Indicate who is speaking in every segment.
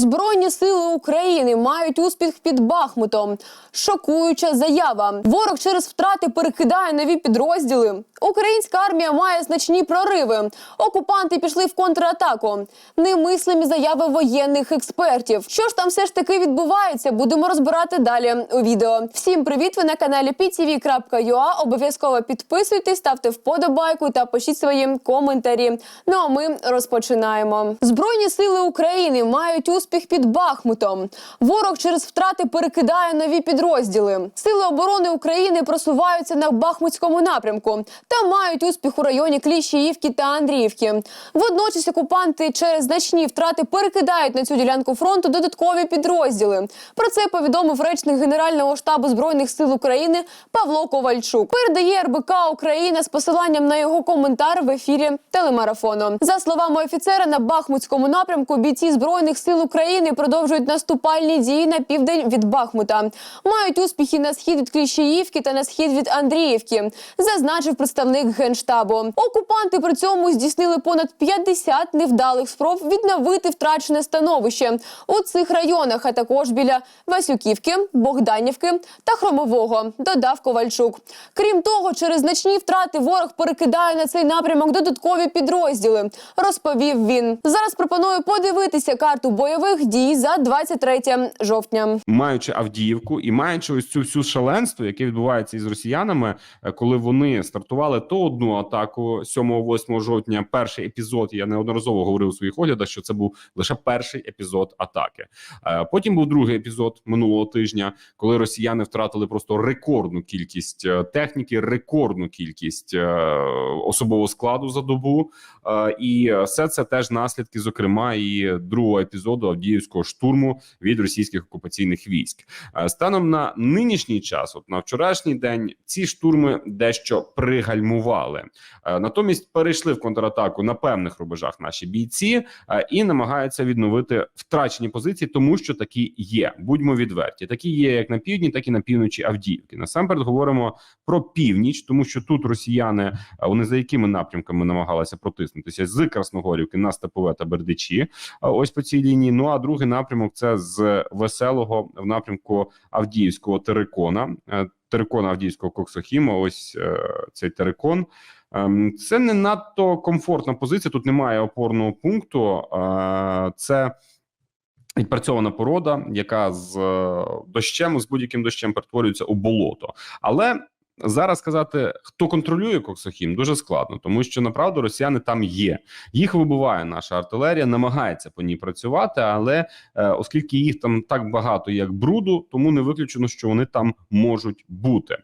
Speaker 1: Збройні сили України мають успіх під Бахмутом. Шокуюча заява. Ворог через втрати перекидає нові підрозділи. Українська армія має значні прориви. Окупанти пішли в контратаку. Немислимі заяви воєнних експертів. Що ж там все ж таки відбувається? Будемо розбирати далі у відео. Всім привіт! Ви на каналі ptv.ua. Обов'язково підписуйтесь, ставте вподобайку та пишіть свої коментарі. Ну а ми розпочинаємо. Збройні сили України мають успіх під Бахмутом. Ворог через втрати перекидає нові підрозділи. Сили оборони України просуваються на Бахмутському напрямку та мають успіх у районі Кліщіївки та Андріївки. Водночас окупанти через значні втрати перекидають на цю ділянку фронту додаткові підрозділи. Про це повідомив речник Генерального штабу збройних сил України Павло Ковальчук. Передає РБК Україна з посиланням на його коментар в ефірі телемарафону. За словами офіцера, на Бахмутському напрямку бійці збройних сил України продовжують наступальні дії на південь від Бахмута. Мають успіхи на схід від Кліщіївки та на схід від Андріївки, зазначив представник генштабу. Окупанти при цьому здійснили понад 50 невдалих спроб відновити втрачене становище у цих районах, а також біля Васюківки, Богданівки та Хромового. Додав Ковальчук. Крім того, через значні втрати ворог перекидає на цей напрямок додаткові підрозділи. Розповів він. Зараз пропоную подивитися карту бойових дій за 23 жовтня.
Speaker 2: маючи Авдіївку і маючи ось цю всю шаленство, яке відбувається із росіянами, е, коли вони стартували то одну атаку 7-8 жовтня. Перший епізод я неодноразово говорив у своїх оглядах, що це був лише перший епізод атаки. Е, Потім був другий епізод минулого тижня, коли росіяни втратили просто рекордну кількість е, техніки, рекордну кількість особового складу за добу. І все це теж наслідки, зокрема, і другого епізоду Авдіївського штурму від російських окупаційних військ. Е, Станом на нинішній час, от на вчорашній день, ці штурми дещо пригальмували. Е, Натомість перейшли в контратаку на певних рубежах наші бійці е, і намагаються відновити втрачені позиції, тому що такі є. Будьмо відверті. Такі є як на півдні, так і на півночі Авдіївки. Насамперед говоримо про північ, тому що тут росіяни вони за якими напрямками намагалися протиснутися з Красногорівки на Степове та Бердичі. Ось по цій лінії. Ну а другий напрямок це з веселого в напрямку Авдіївського терикона. Е, Терикона Авдіївського Коксохіма. Ось е, цей терикон. Ем, Це не надто комфортна позиція. Тут немає опорного пункту. Е, Це відпрацьована порода, яка з дощем, з будь-яким дощем перетворюється у болото. Але зараз сказати, хто контролює Коксохім, дуже складно, тому що направду росіяни там є. Їх вибиває наша артилерія, намагається по ній працювати, але е, оскільки їх там так багато, як бруду, тому не виключено, що вони там можуть бути. Е,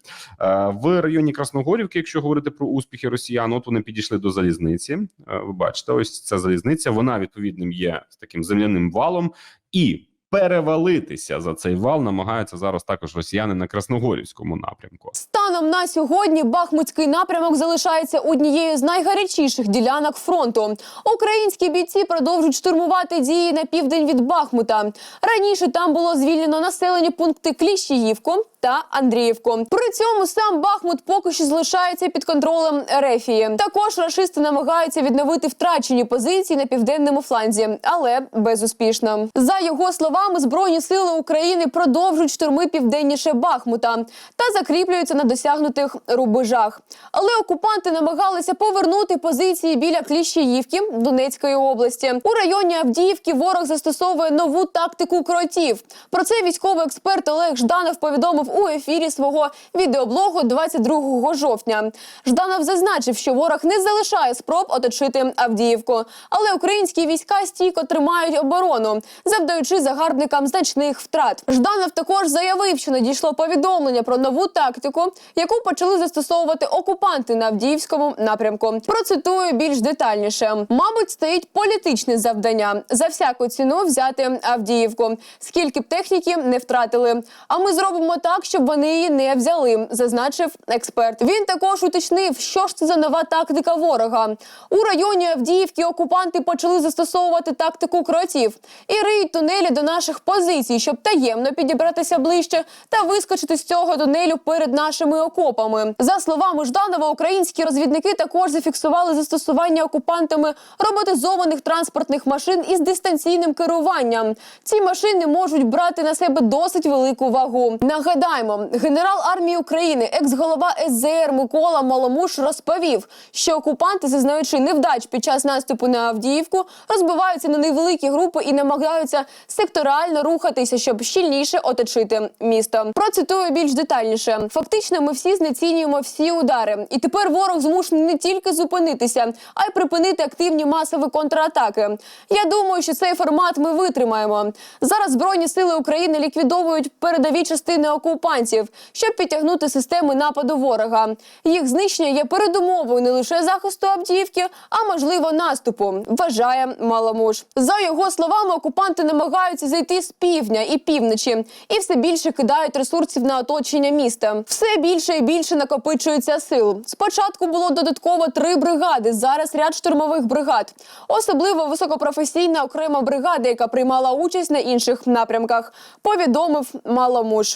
Speaker 2: в районі Красногорівки, якщо говорити про успіхи росіян, от вони підійшли до залізниці. Е, ви бачите, ось ця залізниця. Вона відповідним є з таким земляним валом і. Перевалитися за цей вал намагаються зараз також росіяни на Красногорівському напрямку.
Speaker 1: Станом на сьогодні Бахмутський напрямок залишається однією з найгарячіших ділянок фронту. Українські бійці продовжують штурмувати дії на південь від Бахмута. Раніше там було звільнено населені пункти Кліщіївку та Андріївку. При цьому сам Бахмут поки що залишається під контролем Ерефії. Також рашисти намагаються відновити втрачені позиції на південному фланзі, але безуспішно. За його словами, збройні сили України продовжують штурми південніше Бахмута та закріплюються на досягнутих рубежах. Але окупанти намагалися повернути позиції біля Кліщіївки Донецької області. У районі Авдіївки ворог застосовує нову тактику кротів. Про це військовий експерт Олег Жданов повідомив у ефірі свого відеоблогу 22 жовтня. Жданов зазначив, що ворог не залишає спроб оточити Авдіївку, але українські війська стійко тримають оборону, завдаючи загарбникам значних втрат. Жданов також заявив, що надійшло повідомлення про нову тактику, яку почали застосовувати окупанти на Авдіївському напрямку. Процитую більш детальніше. Мабуть, стоїть політичне завдання за всяку ціну взяти Авдіївку, скільки б техніки не втратили. А ми зробимо так, так, щоб вони її не взяли, зазначив експерт. Він також уточнив, що ж це за нова тактика ворога. У районі Авдіївки окупанти почали застосовувати тактику кротів і риють тунелі до наших позицій, щоб таємно підібратися ближче та вискочити з цього тунелю перед нашими окопами. За словами Жданова, українські розвідники також зафіксували застосування окупантами роботизованих транспортних машин із дистанційним керуванням. Ці машини можуть брати на себе досить велику вагу. Нагадаємо, генерал армії України, екс-голова СЗР Микола Маломуш розповів, що окупанти, зазнаючи невдач під час наступу на Авдіївку, розбиваються на невеликі групи і намагаються секторально рухатися, щоб щільніше оточити місто. Процитую більш детальніше. Фактично, ми всі знецінюємо всі удари, і тепер ворог змушений не тільки зупинитися, а й припинити активні масові контратаки. Я думаю, що цей формат ми витримаємо. Зараз збройні сили України ліквідовують передові частини окупантів, щоб підтягнути системи нападу ворога. Їх знищення є передумовою не лише захисту Авдіївки, а можливо наступу. Вважає Маламуш. За його словами, окупанти намагаються зайти з півдня і півночі, і все більше кидають ресурсів на оточення міста. Все більше і більше накопичується сил. Спочатку було додатково три бригади. Зараз ряд штурмових бригад. Особливо високопрофесійна окрема бригада, яка приймала участь на інших напрямках. Повідомив Маламуш.